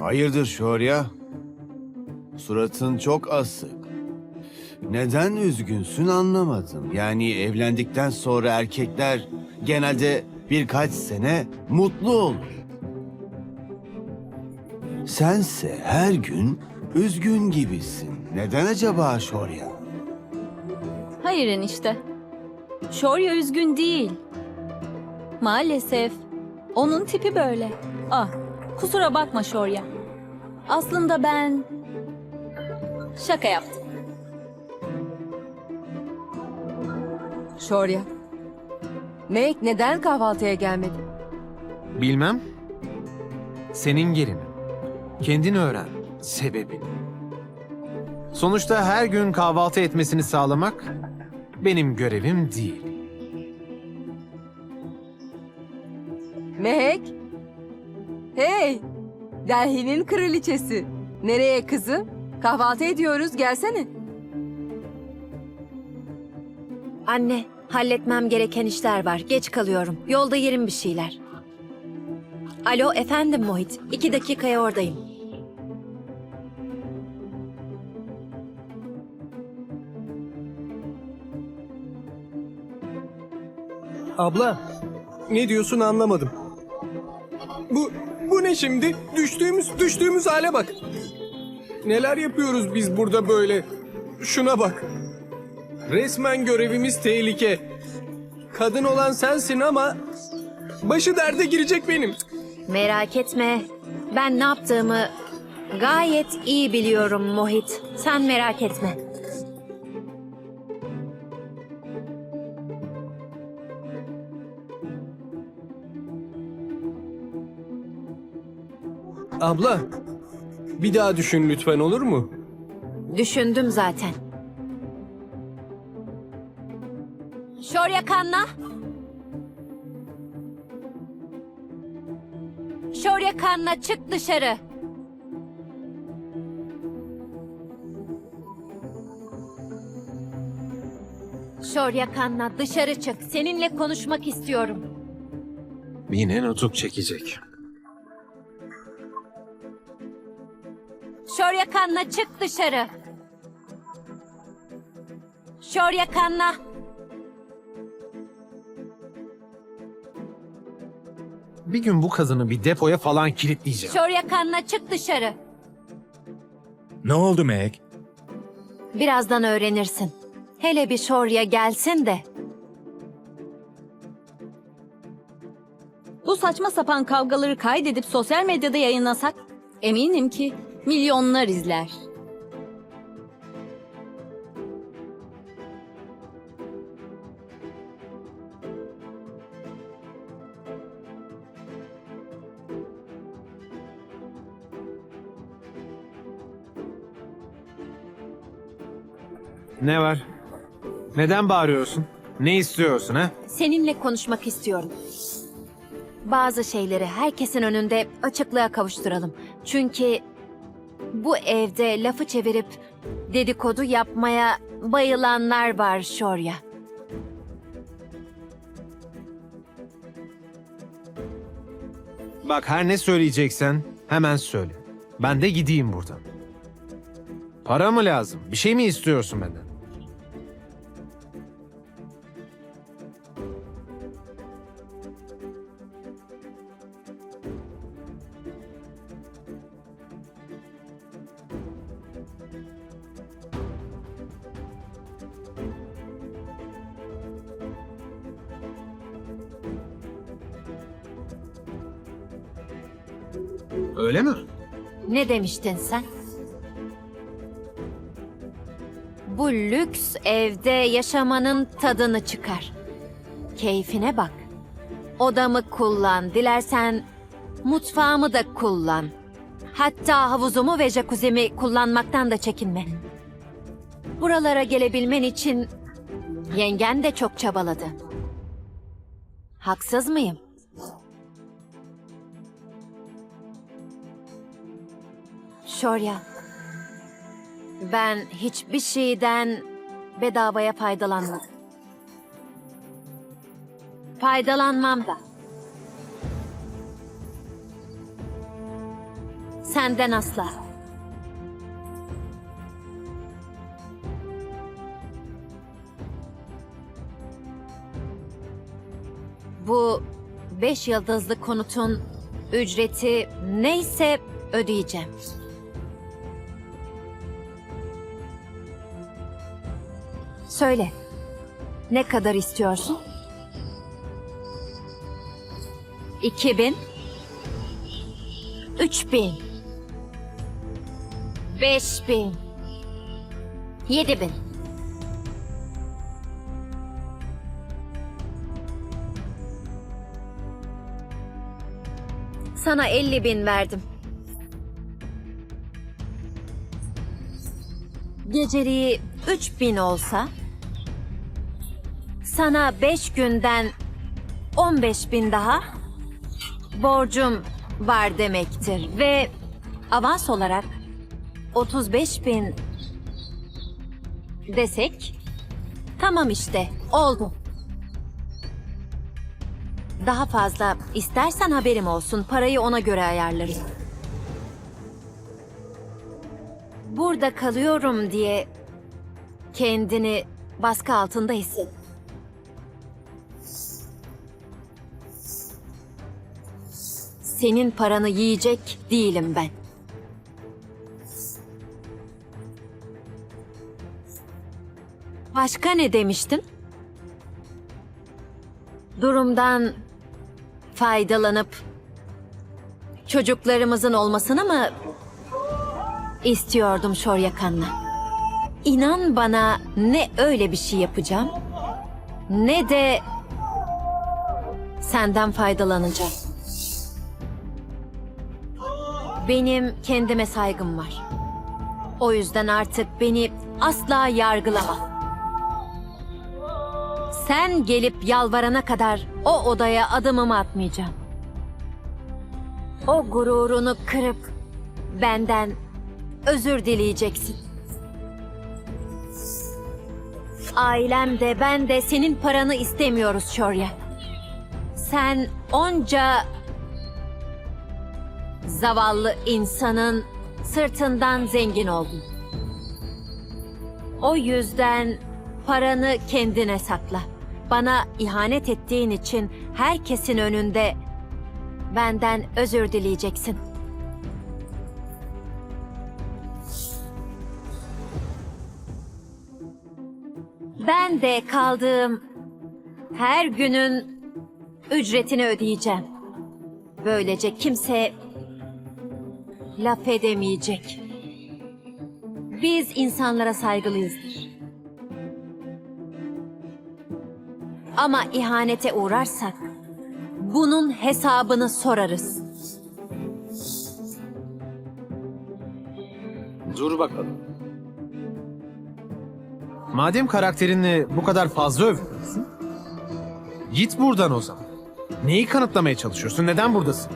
Hayırdır Şorya? Suratın çok asık. Neden üzgünsün anlamadım. Yani evlendikten sonra erkekler genelde birkaç sene mutlu olur. Sense her gün üzgün gibisin. Neden acaba Şorya? Hayır enişte. Şorya üzgün değil. Maalesef. Onun tipi böyle. Ah, kusura bakma Şorya. Aslında ben... Şaka yaptım. Şorya. Meg neden kahvaltıya gelmedi? Bilmem. Senin gelinin. Kendin öğren sebebini. Sonuçta her gün kahvaltı etmesini sağlamak benim görevim değil. Mehek. Hey. Delhi'nin kraliçesi. Nereye kızım? Kahvaltı ediyoruz gelsene. Anne, halletmem gereken işler var. Geç kalıyorum. Yolda yerim bir şeyler. Alo, efendim Mohit. İki dakikaya oradayım. Abla, ne diyorsun anlamadım. Ne şimdi? Düştüğümüz düştüğümüz hale bak. Neler yapıyoruz biz burada böyle? Şuna bak. Resmen görevimiz tehlike. Kadın olan sensin ama başı derde girecek benim. Merak etme. Ben ne yaptığımı gayet iyi biliyorum Mohit. Sen merak etme. Abla, bir daha düşün lütfen olur mu? Düşündüm zaten. Şorya Kanna. Şorya Kanna çık dışarı. Şorya Kanna dışarı çık. Seninle konuşmak istiyorum. Yine nutuk çekecek. Şorya Kanna çık dışarı. Şorya Kanna. Bir gün bu kadını bir depoya falan kilitleyeceğim. Şorya Kanna çık dışarı. Ne oldu Meg? Birazdan öğrenirsin. Hele bir Şorya gelsin de. Bu saçma sapan kavgaları kaydedip sosyal medyada yayınlasak eminim ki milyonlar izler. Ne var? Neden bağırıyorsun? Ne istiyorsun ha? Seninle konuşmak istiyorum. Bazı şeyleri herkesin önünde açıklığa kavuşturalım. Çünkü bu evde lafı çevirip dedikodu yapmaya bayılanlar var Şorya. Bak her ne söyleyeceksen hemen söyle. Ben de gideyim buradan. Para mı lazım? Bir şey mi istiyorsun benden? Öyle mi? Ne demiştin sen? Bu lüks evde yaşamanın tadını çıkar. Keyfine bak. Odamı kullan, dilersen mutfağımı da kullan. Hatta havuzumu ve jacuzzi'mi kullanmaktan da çekinme. Buralara gelebilmen için yengen de çok çabaladı. Haksız mıyım? Şorya, ben hiçbir şeyden bedavaya faydalanmadım. Faydalanmam da. senden asla. Bu beş yıldızlı konutun ücreti neyse ödeyeceğim. Söyle. Ne kadar istiyorsun? İki bin. Üç bin. Beş bin. Yedi bin. Sana elli bin verdim. Geceliği üç bin olsa... Sana beş günden on beş bin daha borcum var demektir. Ve avans olarak 35 bin desek tamam işte oldu. Daha fazla istersen haberim olsun parayı ona göre ayarlarım. Burada kalıyorum diye kendini baskı altında hisset. Senin paranı yiyecek değilim ben. Başka ne demiştin? Durumdan faydalanıp çocuklarımızın olmasını mı istiyordum Şoryakan'la? İnan bana ne öyle bir şey yapacağım ne de senden faydalanacağım. Benim kendime saygım var. O yüzden artık beni asla yargılama. Sen gelip yalvarana kadar o odaya adımımı atmayacağım. O gururunu kırıp benden özür dileyeceksin. Ailem de ben de senin paranı istemiyoruz Şorya. Sen onca zavallı insanın sırtından zengin oldun. O yüzden paranı kendine sakla. Bana ihanet ettiğin için herkesin önünde benden özür dileyeceksin. Ben de kaldığım her günün ücretini ödeyeceğim. Böylece kimse laf edemeyecek. Biz insanlara saygılıyızdır. Ama ihanete uğrarsak bunun hesabını sorarız. Dur bakalım. Madem karakterini bu kadar fazla övüyorsun, git buradan o zaman. Neyi kanıtlamaya çalışıyorsun? Neden buradasın?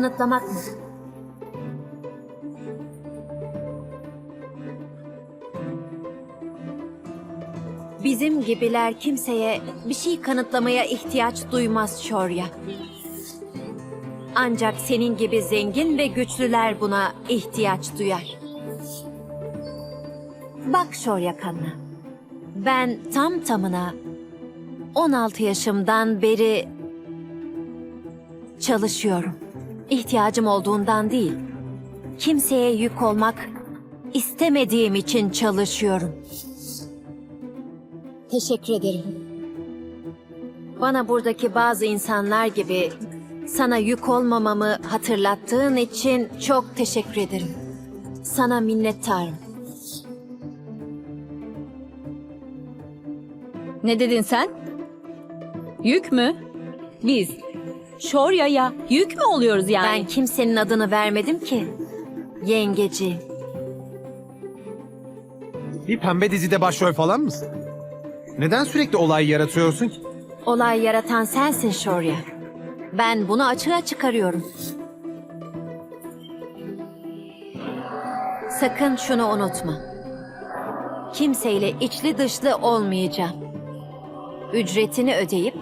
Kanıtlamak mı? Bizim gibiler kimseye bir şey kanıtlamaya ihtiyaç duymaz Şorya. Ancak senin gibi zengin ve güçlüler buna ihtiyaç duyar. Bak Şorya Kanna. Ben tam tamına 16 yaşımdan beri çalışıyorum. İhtiyacım olduğundan değil. Kimseye yük olmak istemediğim için çalışıyorum. Teşekkür ederim. Bana buradaki bazı insanlar gibi sana yük olmamamı hatırlattığın için çok teşekkür ederim. Sana minnettarım. Ne dedin sen? Yük mü? Biz Şorya'ya yük mü oluyoruz yani? Ben kimsenin adını vermedim ki. Yengeci. Bir pembe dizide başrol falan mısın? Neden sürekli olay yaratıyorsun ki? Olay yaratan sensin Şorya. Ben bunu açığa çıkarıyorum. Sakın şunu unutma. Kimseyle içli dışlı olmayacağım. Ücretini ödeyip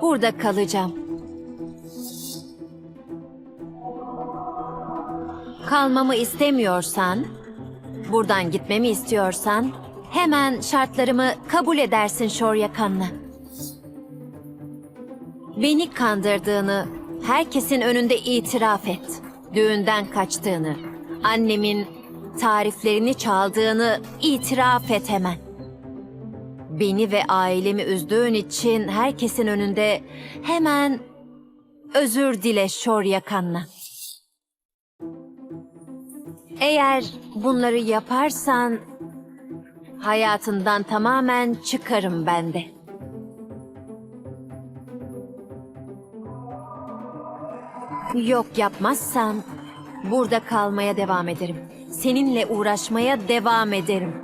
burada kalacağım. Kalmamı istemiyorsan, buradan gitmemi istiyorsan hemen şartlarımı kabul edersin Şoryakan'la. Beni kandırdığını herkesin önünde itiraf et. Düğünden kaçtığını, annemin tariflerini çaldığını itiraf et hemen. Beni ve ailemi üzdüğün için herkesin önünde hemen özür dile Şoryakan'la. Eğer bunları yaparsan hayatından tamamen çıkarım ben de. Yok yapmazsan burada kalmaya devam ederim. Seninle uğraşmaya devam ederim.